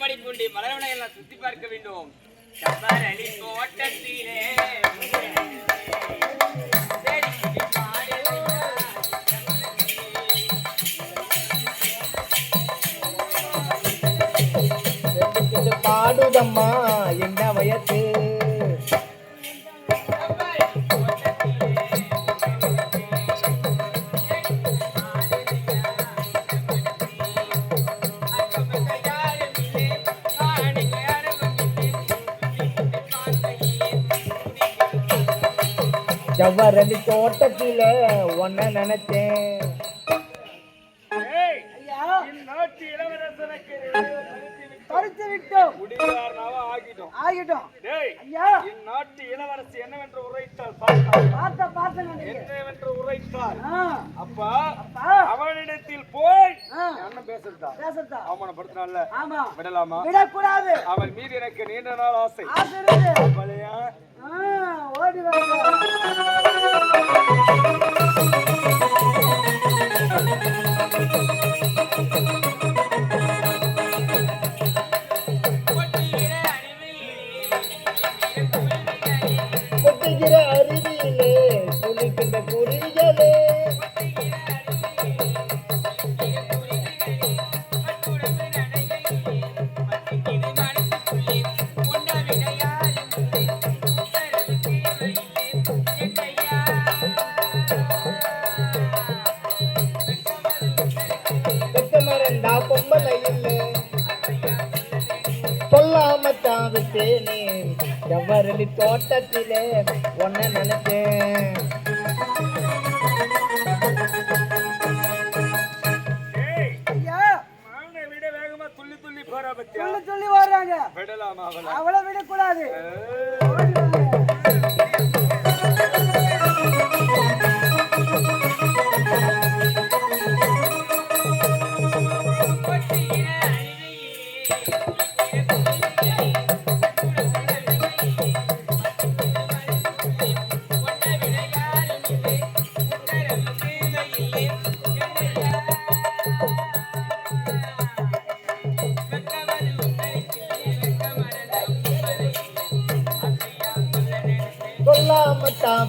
மேற்படி கொண்டு மலர்வனை எல்லாம் சுத்தி பார்க்க வேண்டும். சபரணி தோட்டத்திலே. பாடுதம்மா. ஜவ்வரளி தோட்டத்தில ஒன்ன நினைச்சேன் பறித்து விட்டோம் ஆகிட்டோம். ஆகிட்டோம். டேய் ஐயா. இந்நாட்டு இளவரசி என்னவென்று உரைத்தால் பார்த்தால் பார்த்த பார்த்த நீங்க. என்னவென்று உரைத்தால்? ஆ. அப்பா அவனிடத்தில் போய். ஆ. அண்ணன் பேசுறதா? பேசத்தா அவமானப்படுத்தினால ஆமா. விடலாமா? விடக்கூடாது. அவன் மீது எனக்கு நீண்ட நாள் ஆசை. ஆசை கொட்டுகிற அருவியிலே குளிக்கின்ற குருவிகளே மறந்தா பொம்பளை இல்லை. சொல்லாம தான் விட்டேனே ஜவ்வரளி தோட்டத்திலே ஒன்ன வேகமா துள்ளி துள்ளி வர்றாங்க விடலாமா அவளை? விடக்கூடாது. சொல்லாம தான்